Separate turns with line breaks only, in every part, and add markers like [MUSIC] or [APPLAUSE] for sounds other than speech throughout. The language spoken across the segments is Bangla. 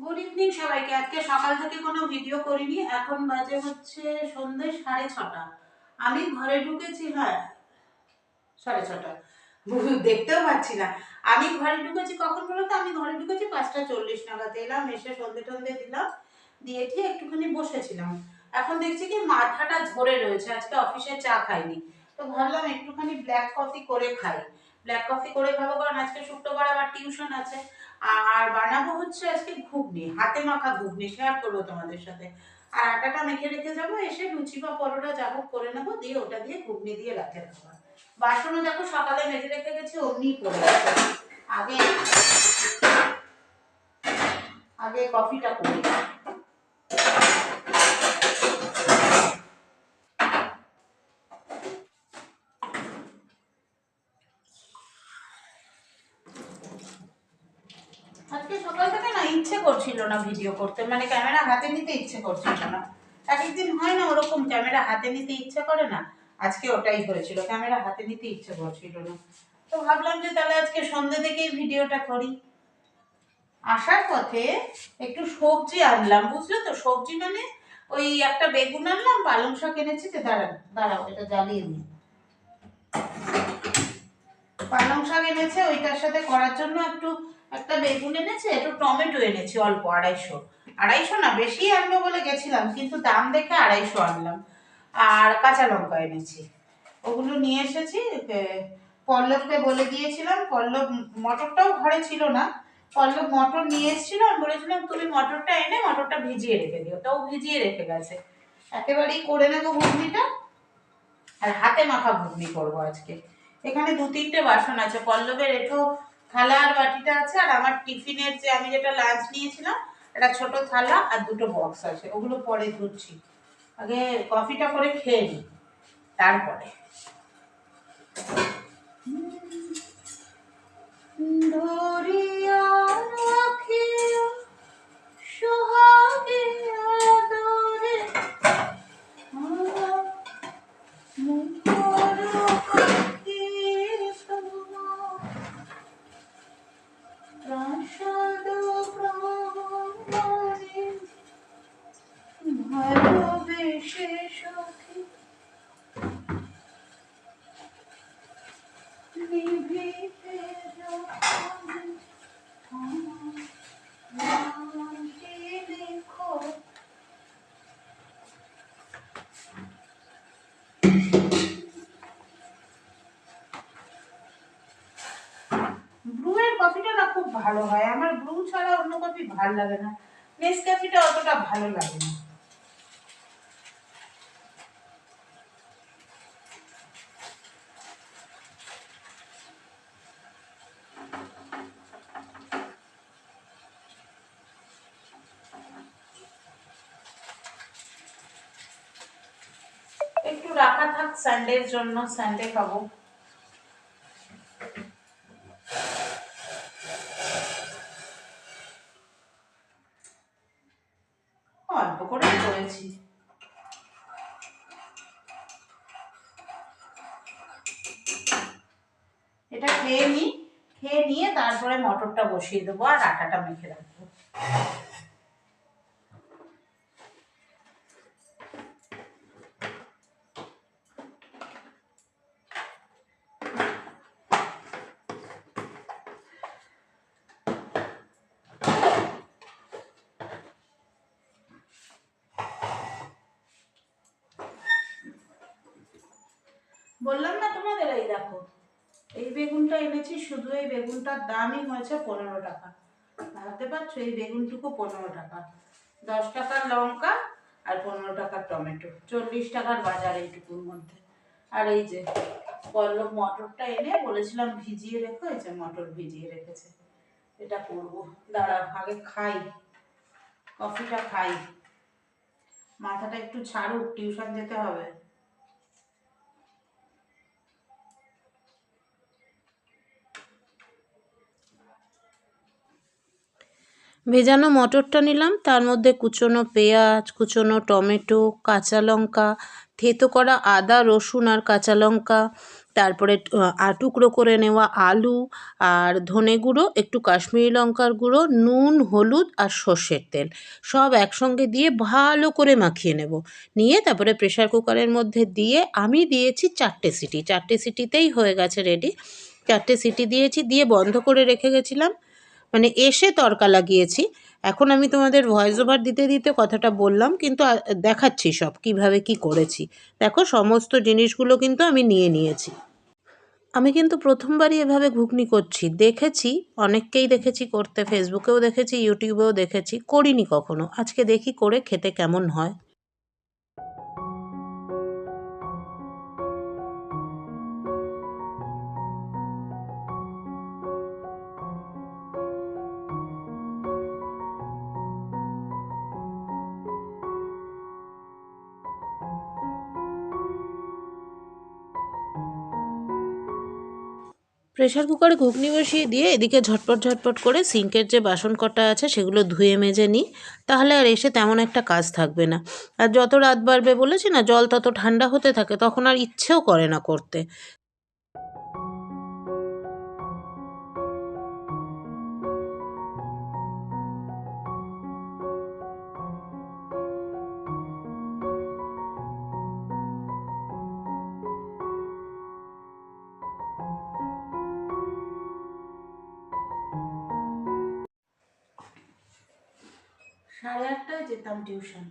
গুড ইভিনিং সবাইকে। আজকে সকাল থেকে কোনো ভিডিও করিনি। এখন বাজে হচ্ছে সন্ধ্যে সাড়ে ছটা। আমি ঘরে ঢুকেছি হ্যাঁ সাড়ে ছটা। দেখতেও পাচ্ছি না। আমি ঘরে ঢুকেছি কখন বলো তো? আমি ঘরে ঢুকেছি পাঁচটা চল্লিশ নাগাদ। এলাম, এসে সন্ধে টন্ধে দিলাম। দিয়ে ঠিক একটুখানি বসেছিলাম। এখন দেখছি কি মাথাটা ঝরে রয়েছে। আজকে অফিসে চা খাইনি। তো ভাবলাম একটুখানি ব্ল্যাক কফি করে খাই। ব্ল্যাক কফি করে খাব, কারণ আজকে শুক্রবার আবার টিউশন আছে। আর বানাবো হচ্ছে আজকে ঘুগনি, হাতে মাখা ঘুগনি শেয়ার করব তোমাদের সাথে। আর আটাটা মেখে রেখে যাব, এসে লুচি বা পরোটা যা হোক করে নেব, দিয়ে ওটা দিয়ে ঘুগনি দিয়ে রাখে খাবার বাসনও দেখো সকালে মেখে রেখে গেছে, অমনি করে আগে আগে কফিটা করি আজকে সকাল থেকে না ইচ্ছে করছিল না ভিডিও করতে। মানে ক্যামেরা হাতে নিতে ইচ্ছে করছিল না। এক একদিন হয় না ওরকম ক্যামেরা হাতে নিতে ইচ্ছে করে না। আজকে ওটাই হয়েছিল ক্যামেরা হাতে নিতে ইচ্ছে করছিল না। তো ভাবলাম যে তাহলে আজকে সন্ধ্যে থেকেই ভিডিওটা করি। আসার পথে একটু সবজি আনলাম, বুঝলে তো? সবজি মানে ওই একটা বেগুন আনলাম, পালং শাক এনেছি যে দাঁড়ান দাঁড়াও, এটা জ্বালিয়ে নিই পালং শাক এনেছে, ওইটার সাথে করার জন্য একটু একটা বেগুন এনেছে, একটু টমেটো এনেছি অল্প, আড়াইশো। আড়াইশো না, বেশি আনব বলে গেছিলাম, কিন্তু দাম দেখে আড়াইশো আনলাম। আর কাঁচা লঙ্কা এনেছি। ওগুলো নিয়ে এসেছি পল্লবকে বলে দিয়েছিলাম পল্লব মটরটাও ঘরে ছিল না। পল্লব মটর নিয়ে এসেছিল, আমি বলেছিলাম, তুমি মটরটা এনে মটরটা ভিজিয়ে রেখে দিও। তাও ভিজিয়ে রেখে গেছে। একেবারেই করে নেব ঘুগনিটা। আর হাতে মাখা ঘুগনি করব আজকে। এখানে দু তিনটে বাসন আছে, পল্লবের এঠো থালা আর বাটিটা আছে আর আমার টিফিনের যে আমি যেটা লাঞ্চ নিয়েছিলাম, একটা ছোট থালা আর দুটো বক্স আছে। ওগুলো পরে ধরছি। আগে কফিটা করে খেয়ে নিই, তারপরে। ধরিয়া খুব ভালো হয়। আমার ব্রু ছাড়া অন্য কফি ভালো লাগে না। নেসক্যাফিটা অতটা ভালো লাগে না। একটু রাখা থাক সানডের জন্য সানডে খাব। অল্প করে করেছি। এটা খেয়ে নিই খেয়ে নিয়ে তারপরে মটরটা বসিয়ে দেবো আর আটাটা মেখে রাখব। বললাম না তোমাদের, এই দেখো, এই বেগুনটা এনেছি, শুধু এই বেগুনটার দামই হয়েছে পনেরো টাকা। ভাবতে পারছ? এই বেগুনটুকু পনেরো টাকা। দশ টাকার লঙ্কা আর পনেরো টাকার টমেটো, চল্লিশ টাকার বাজার এইটুকুর মধ্যে। আর এই যে, পল্লব মটরটা এনে বলেছিলাম ভিজিয়ে রেখো, এই যে মটর ভিজিয়ে রেখেছে। এটা করব। দাঁড়া আগে খাই। কফিটা খাই। মাথাটা একটু ছাড়ুক, টিউশন যেতে হবে।
ভেজানো মটরটা নিলাম। তার মধ্যে কুচোনো পেঁয়াজ, কুচোনো টমেটো, কাঁচা লঙ্কা, থেতো করা আদা, রসুন আর কাঁচা লঙ্কা, তারপরে টুকরো করে নেওয়া আলু আর ধনে গুঁড়ো, একটু কাশ্মীরি লঙ্কার গুঁড়ো, নুন, হলুদ আর সর্ষের তেল। সব একসঙ্গে দিয়ে ভালো করে মাখিয়ে নেব। নিয়ে তারপরে প্রেশার কুকারের মধ্যে দিয়ে আমি দিয়েছি চারটে সিটি। চারটে সিটিতেই হয়ে গেছে রেডি। চারটে সিটি দিয়েছি, দিয়ে বন্ধ করে রেখে গেছিলাম। মানে এসে তড়কা লাগিয়েছি। এখন আমি তোমাদের ভয়েস ওভার দিতে দিতে কথাটা বললাম, কিন্তু দেখাচ্ছি সব কীভাবে কি করেছি। দেখো, সমস্ত জিনিসগুলো কিন্তু আমি নিয়ে নিয়েছি। আমি কিন্তু প্রথমবারই এভাবে ঘুগনি করছি। দেখেছি, অনেককেই দেখেছি করতে ফেসবুকেও দেখেছি ইউটিউবেও দেখেছি, করিনি কখনো। আজকে দেখি করে খেতে কেমন হয়। প্রেশার কুকারে ঘুগনি বসিয়ে দিয়ে এদিকে ঝটপট ঝটপট করে সিঙ্কের যে বাসন কটা আছে সেগুলো ধুয়ে মেজে নিই। তাহলে আর এসে তেমন একটা কাজ থাকবে না। আর যত রাত বাড়বে বলেছি না, জল তত ঠান্ডা হতে থাকে, তখন আর ইচ্ছেও করে না করতে।
সাড়ে আটটায় যেতাম টিউশন।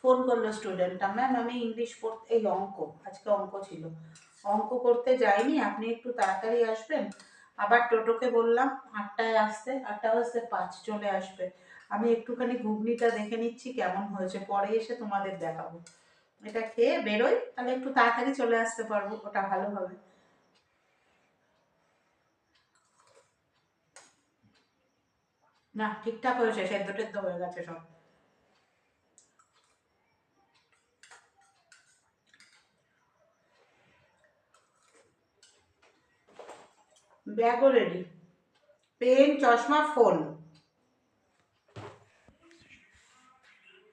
ফোন করল স্টুডেন্টটা ম্যাম আমি ইংলিশ পড়তে এই অঙ্ক, আজকে অঙ্ক ছিল। অঙ্ক করতে যাইনি, আপনি একটু তাড়াতাড়ি আসবেন? আবার টোটোকে বললাম, আটটায় আসতে আটটা বাজতে পাঁচ, চলে আসবে। আমি একটুখানি ঘুগনিটা দেখে নিচ্ছি, কেমন হয়েছে, পরে এসে তোমাদের দেখাবো। এটা খেয়ে বেরোই, তাহলে একটু তাড়াতাড়ি চলে আসতে পারব, ওটা ভালো হবে। না, ঠিকঠাক হয়েছে সেদ্ধ টেদ্ধ হয়ে গেছে সব। ব্যাগও রেডি পেন চশমা ফোন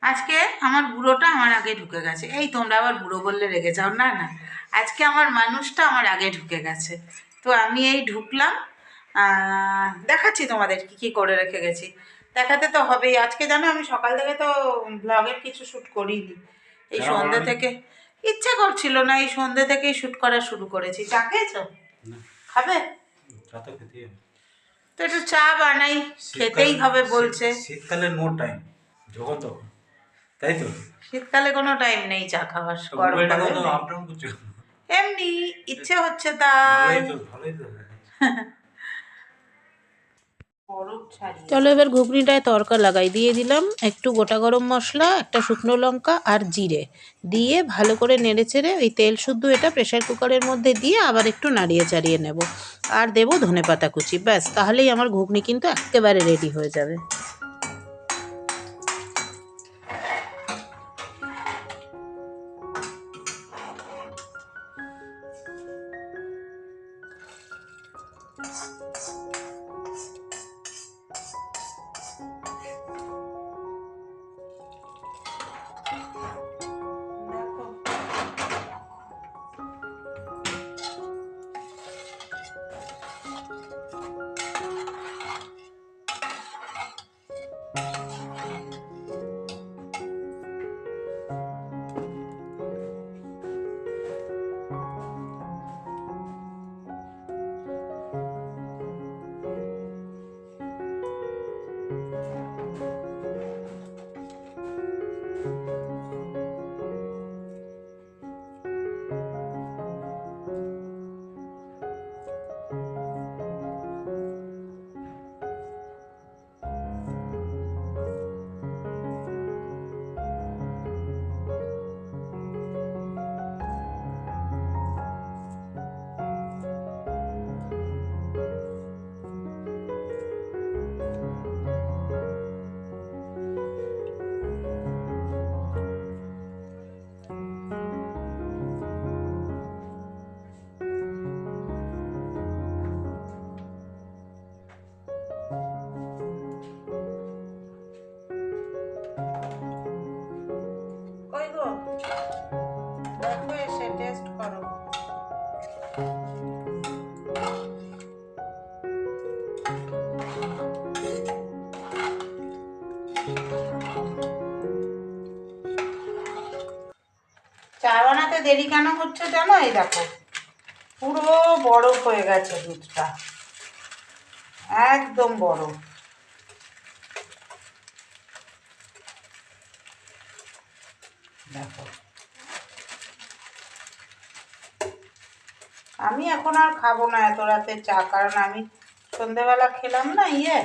আজকে আমার বুড়োটা আমার আগে ঢুকে গেছে। এই তোমরা আবার বুড়ো বললে রেগে যাও। না না আজকে আমার মানুষটা আমার আগে ঢুকে গেছে। তো আমি এই ঢুকলাম। দেখাচ্ছি তোমাদের কি কি করে রেখে গেছি। দেখাতে তো হবেই। আজকে জানো আমি সকাল থেকে তো ব্লগের কিছু শ্যুট করিনি। এই সন্ধ্যে থেকে ইচ্ছে করছিল না এই সন্ধ্যে থেকেই শ্যুট করা শুরু করেছি। চা খেয়েছো? খাবে?
তো
একটু চা বানাই খেতেই হবে বলছে।
শীতকালে নো টাইম যখন তখন তাই তো?
শীতকালে কোনো টাইম নেই চা খাওয়ার গরমকালে এমনি ইচ্ছে হচ্ছে তাই।
ভালোই তো ভালোই তো। [LAUGHS]
চলো এবার ঘুগনিটায় তরকা লাগাই। দিয়ে দিলাম একটু গোটা গরম মশলা, একটা শুকনো লঙ্কা আর জিরে। দিয়ে ভালো করে নেড়ে চেড়ে ওই তেল শুদ্ধ এটা প্রেশার কুকারের মধ্যে দিয়ে আবার একটু নাড়িয়ে চাড়িয়ে নেব। আর দেবো ধনে পাতা কুচি, ব্যাস। তাহলেই আমার ঘুগনি কিন্তু একেবারে রেডি হয়ে যাবে।
চা বানাতে দেরি কেন হচ্ছে জানো? এই দেখো, পুরো বরফ হয়ে গেছে দুধটা। একদম বরফ। দেখো। আমি এখন আর খাব না এত রাতে চা, কারণ আমি সন্ধেবেলা খেলাম না ইয়ে।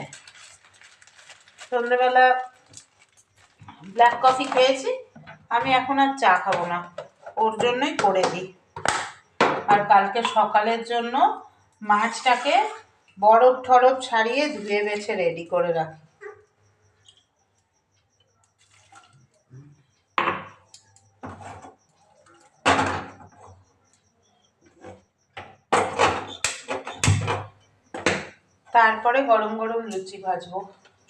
সন্ধেবেলা ব্ল্যাক কফি খেয়েছি, আমি এখন আর চা খাব না। ওর জন্যই করে দিই। আর কালকে সকালের জন্য মাছটাকে বরফ ঠরফ ছাড়িয়ে ধুয়ে বেছে রেডি করে রাখি। তারপরে গরম গরম লুচি ভাজবো।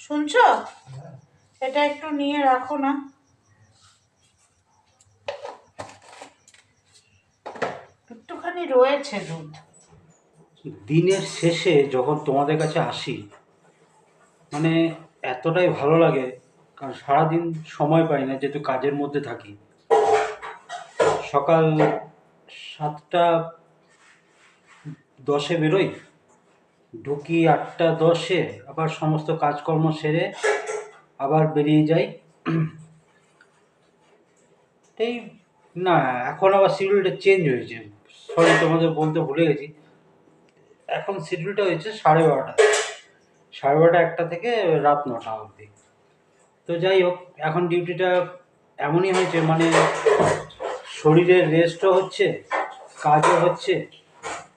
শুনছো? এটা একটু নিয়ে রাখো না। একটুখানি রয়েছে দুধ।
দিনের শেষে যখন তোমাদের কাছে আসি মানে এতটাই ভালো লাগে, কারণ সারাদিন সময় পাই না, যেহেতু কাজের মধ্যে থাকি। সকাল সাতটা দশে বেরোই, ঢুকি আটটা দশে, আবার সমস্ত কাজকর্ম সেরে আবার বেরিয়ে যাই। এই না, এখন আবার শিডিউলটা চেঞ্জ হয়েছে। সরি তোমাদের বলতে ভুলে গেছি। এখন শিডিউলটা হয়েছে সাড়ে বারোটা সাড়ে বারোটা একটা থেকে রাত নটা অবধি। তো যাই হোক, এখন ডিউটিটা এমনই হয়েছে মানে শরীরের রেস্টও হচ্ছে, কাজও হচ্ছে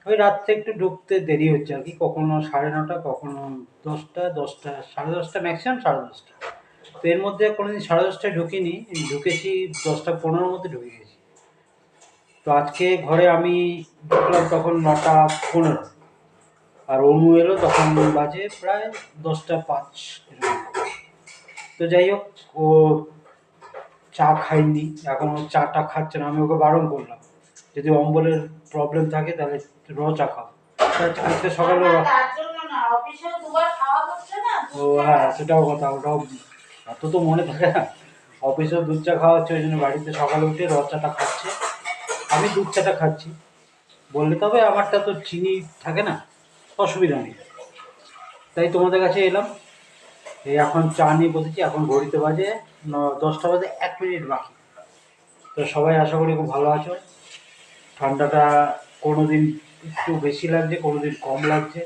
ওই রাত্রে একটু ঢুকতে দেরি হচ্ছে আর কি। কখনো সাড়ে নটা, কখনো দশটা দশটা, সাড়ে দশটা ম্যাক্সিমাম সাড়ে দশটা। তো এর মধ্যে কোনোদিন সাড়ে দশটায় ঢুকিনি, ঢুকেছি দশটা পনেরোর মধ্যে ঢুকে গেছি। তো আজকে ঘরে আমি ঢুকলাম তখন নটা পনেরো। আর অনু এলো তখন বাজে প্রায় দশটা পাঁচ তো যাই হোক, ও চা খাইনি এখন ও চাটা খাচ্ছে না, আমি ওকে বারণ করলাম। যদি অম্বলের প্রবলেম থাকে তাহলে র চা খাও। আজকে সকালে র- ও হ্যাঁ সেটাও কথা ওটাও অত তো মনে থাকে না। অফিসেও দুধ চা খাওয়া হচ্ছে ওই জন্য বাড়িতে সকালে উঠে রদ চাটা খাচ্ছে। আমি দুধ চাটা খাচ্ছি। বললে তবে আমারটা তো চিনি থাকে না অসুবিধা নেই। তাই তোমাদের কাছে এলাম। এই এখন চা নিয়ে বসেছি এখন ঘড়িতে বাজে দশটা বাজে এক মিনিট বাকি। তো সবাই আশা করি খুব ভালো আছো। ঠান্ডাটা কোনো দিন একটু বেশি লাগছে কোনো দিন কম লাগছে।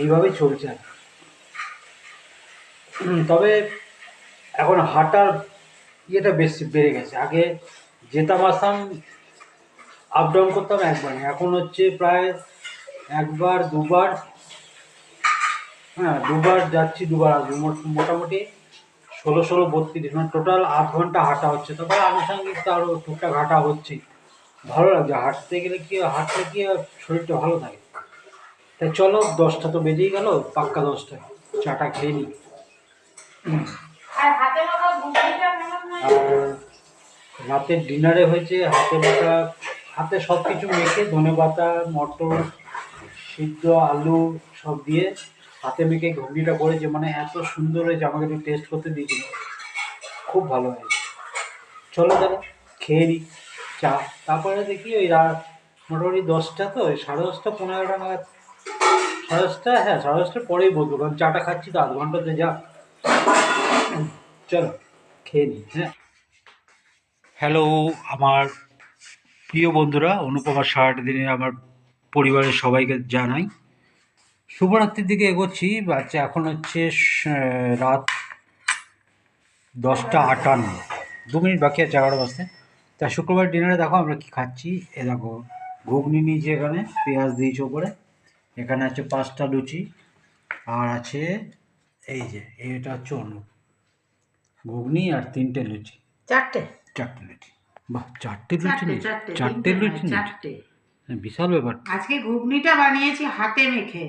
এইভাবেই চলছে। তবে এখন হাঁটার ইয়েটা বেশি বেড়ে গেছে। আগে যেতাম, আসতাম আপ ডাউন করতাম একবার। এখন হচ্ছে প্রায় একবার, দুবার হ্যাঁ দুবার যাচ্ছি, দুবার আসব। মোটামুটি ষোলো ষোলো, বত্রিশ। মানে টোটাল আধ ঘণ্টা হাঁটা হচ্ছে। তবে আনুষঙ্গিক তো আরও টুকটাক হাঁটা হচ্ছেই। ভালো লাগছে হাঁটতে গেলে কি হাঁটলে কি শরীরটা ভালো থাকে? তাই চলো দশটা তো বেজেই গেল পাক্কা দশটা। চাটা খেয়ে নিই।
আর
রাতের ডিনারে হয়েছে হাতে বাটা হাতে সব কিছু মেখে ধনে পাতা মটর সিদ্ধ আলু সব দিয়ে হাতে মেখে ঘুগনিটা করেছে। মানে এত সুন্দর হয়েছে আমাকে একটু টেস্ট করতে দিয়েছিল। খুব ভালো হয়েছে। চলো তাহলে খেয়ে নিই। চা, তারপরে দেখি ওই রাত মোটামুটি দশটা তো সাড়ে দশটা, পনেরোটা নাগাদ। সাড়ে দশটা হ্যাঁ সাড়ে দশটার পরেই বলব, কারণ চাটা খাচ্ছি তো আধ ঘন্টাতে যা। চলো, খেয়ে নিই হ্যাঁ। হ্যালো আমার প্রিয় বন্ধুরা, অনুপমা ষাট দিনে আমার পরিবারের সবাইকে জানাই। শুভরাত্রির দিকে এগোচ্ছি বাচ্চা এখন হচ্ছে রাত দশটা আটান্ন। দু মিনিট বাকি আছে, এগারো বাজতে। তা শুক্রবার ডিনারে দেখো আমরা কি খাচ্ছি? এ দেখো ঘুগনি নিয়েছি এখানে পেঁয়াজ দিয়েছি ওপরে। এখানে আছে পাঁচটা লুচি আর আছে এই যে এটা হচ্ছে অনু ঘুগনি আর তিনটে লুচি।
চারটে?
চারটে লুচি। বাহ চারটে লুচি
চারটে
লুচি হ্যাঁ, বিশাল ব্যাপার।
আজকে ঘুগনিটা বানিয়েছি হাতে মেখে।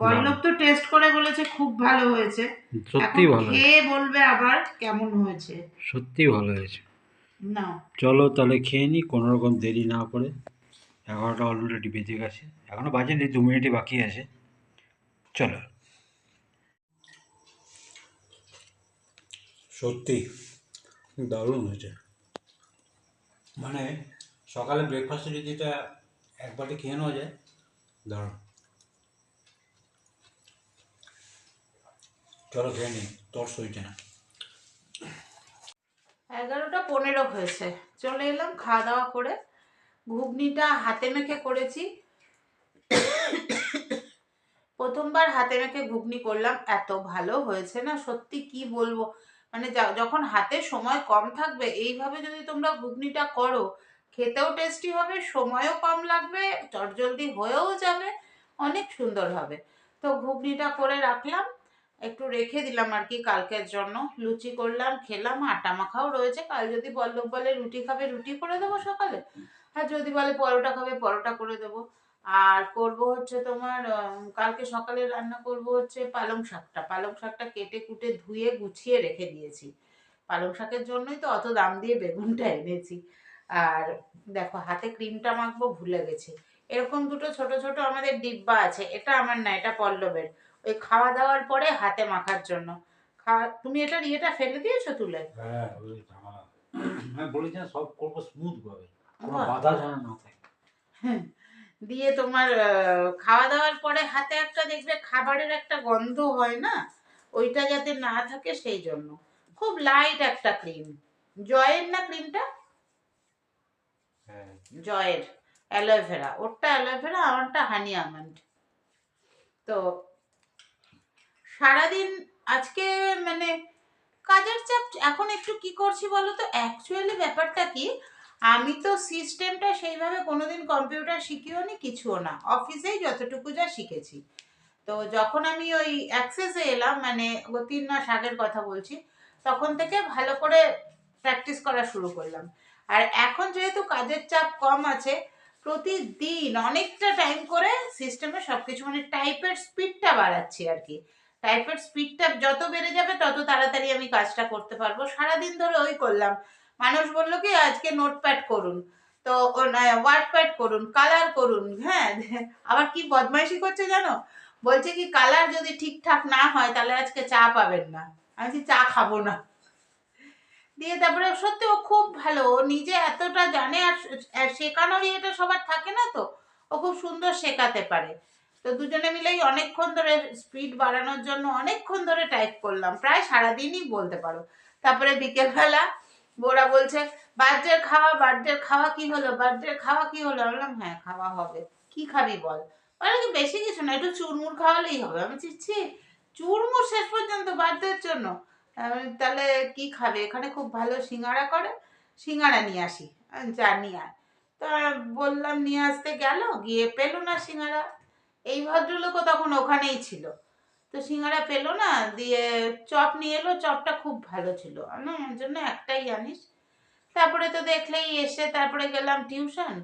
পল্লব তো টেস্ট করে বলেছে খুব ভালো হয়েছে। এখন
ভালো
খেয়ে বলবে আবার কেমন হয়েছে।
সত্যিই ভালো হয়েছে।
না।
চলো তাহলে খেয়ে নিই কোনো রকম দেরি না করে। এগারোটা অলরেডি বেজে গেছে। এখনও বাজেনি দু মিনিটই বাকি আছে। চলো। সত্যি দারুণ হয়েছে।
মানে সকালে ব্রেকফাস্টে যদি এটা এক বাটি খেয়ে নেওয়া যায় দারুণ। চলো খেয়ে নিই তোর সইছে না।
এগারোটা পনেরো হয়েছে। চলে এলাম খাওয়া দাওয়া করে। ঘুগনিটা হাতে মেখে করেছি। প্রথমবার হাতে মেখে ঘুগনি করলাম। এত ভালো হয়েছে না? সত্যি কি বলব? মানে যখন হাতে সময় কম থাকবে, এইভাবে যদি তোমরা ঘুগনিটা করো, খেতেও টেস্টি হবে, সময়ও কম লাগবে, চটজলদি হয়েও যাবে, অনেক সুন্দর হবে। তো ঘুগনিটা করে রাখলাম। একটু রেখে দিলাম আর কি কালকের জন্য। লুচি করলাম, খেলাম, আটা মাখাও রয়েছে। কাল যদি বল্লভ বলে রুটি খাবে, রুটি করে দেবো সকালে। আর যদি বলে পরোটা খাবে, পরোটা করে দেবো। আর করব হচ্ছে তোমার কালকে সকালে রান্না করব হচ্ছে পালং শাকটা। পালং শাকটা কেটে কুটে ধুয়ে গুছিয়ে রেখে দিয়েছি। পালং শাকের জন্যই তো অত দাম দিয়ে বেগুনটা এনেছি। আর দেখো, হাতে ক্রিমটা মাখবো, ভুলে গেছি। এরকম দুটো ছোট ছোট আমাদের ডিব্বা আছে। এটা আমার না, এটা পল্লবের। ওই খাওয়া দাওয়ার পরে হাতে মাখার জন্য। খাওয়া তুমি এটার ইয়েটা ফেলে দিয়েছ তুলে?
হ্যাঁ ওই ঝামেলা। আমি বলেছি না সব করব স্মুথ ভাবে। কোনো বাধা যেন না থাকে।
দিয়ে তোমার খাওয়া দাওয়ার পরে হাতে একটা দেখবে খাবারের একটা গন্ধ হয় না? ওইটা যাতে না থাকে সেই জন্য। খুব লাইট একটা ক্রিম জয়ের না ক্রিমটা
হ্যাঁ।
জয়ের। অ্যালোভেরা ওরটা অ্যালোভেরা আমারটা হানি আমন্ড তো সারাদিন আজকে মানে কাজের চাপ এখন একটু কি করছি বলো তো অ্যাকচুয়ালি ব্যাপারটা কি, আমি তো সিস্টেমটা সেইভাবে কোনোদিন কম্পিউটার শিখিও নি কিছুও না। অফিসেই যতটুকু যা শিখেছি। তো যখন আমি ওই অ্যাক্সেসে এলাম মানে তিন মাস আগের কথা বলছি, তখন থেকে ভালো করে প্র্যাকটিস করা শুরু করলাম। আর এখন যেহেতু কাজের চাপ কম আছে, প্রতিদিন অনেকটা টাইম করে সিস্টেমে সব কিছু মানে টাইপের স্পিডটা বাড়াচ্ছি আর কি। টাইপের স্পিডটা যত বেড়ে যাবে, তত তাড়াতাড়ি আমি কাজটা করতে পারব। সারাদিন ধরে ওই করলাম। মানুষ বলল কি, আজকে নোটপ্যাড করুন। তো ওয়ার্ড প্যাড করুন কালার করুন হ্যাঁ। আবার কি বদমাইশি করছে জানো? বলছে কি কালার যদি ঠিকঠাক না হয়, তাহলে আজকে চা পাবেন না। আমি চা খাব না। দিয়ে তারপরে সত্যি ও খুব ভালো, ও নিজে এতটা জানে আর শেখানোর ইয়েটা সবার থাকে না তো। ও খুব সুন্দর শেখাতে পারে। তো দুজনে মিলেই অনেকক্ষণ ধরে স্পিড বাড়ানোর জন্য অনেকক্ষণ ধরে টাইপ করলাম। প্রায় সারাদিনই বলতে পারো। তারপরে বিকেলবেলা বোরা বলছে, বার্থডের খাওয়া বার্থডের খাওয়া কি হলো? বার্থডের খাওয়া কি হলো? বললাম হ্যাঁ খাওয়া হবে। কি খাবি বল? বলে কি, বেশি কিছু না, একটু চুরমুর খাওয়ালেই হবে। আমি চিচ্ছি চুরমুর শেষ পর্যন্ত বার্থডের জন্য? তাহলে কি খাবে? এখানে খুব ভালো সিঙ্গাড়া করে সিঙ্গাড়া নিয়ে আসি নিয়ে আয়। তা বললাম, নিয়ে আসতে গেল, গিয়ে পেল না সিঙ্গাড়া এই ভদ্রলোকও তখন ওখানেই ছিল। তো সিঙ্গারা পেল না, দিয়ে চপ নিয়ে এলো, চপটা খুব ভালো ছিল। আমার জন্য একটাই জানিস তারপরে তো দেখলেই এসে তারপরে গেলাম টিউশন।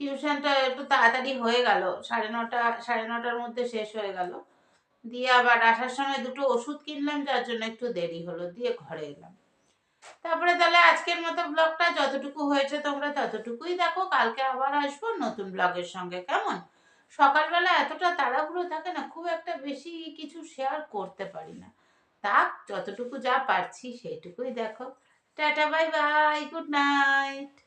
টিউশনটা একটু তাড়াতাড়ি হয়ে গেল, সাড়ে নটা, সাড়ে নটার মধ্যে শেষ হয়ে গেল। দিয়ে আবার আসার সময় দুটো ওষুধ কিনলাম, যার জন্য একটু দেরি হলো, দিয়ে ঘরে এলাম। তারপরে তাহলে আজকের মতো ব্লগটা যতটুকু হয়েছে তোমরা ততটুকুই দেখো, কালকে আবার আসব নতুন ব্লগের সঙ্গে, কেমন? সকালবেলা এতটা তাড়াহুড়ো থাকে না, খুব একটা বেশি কিছু শেয়ার করতে পারি না। তা যতটুকু যা পারছি সেইটুকুই দেখো। Tata bye bye good night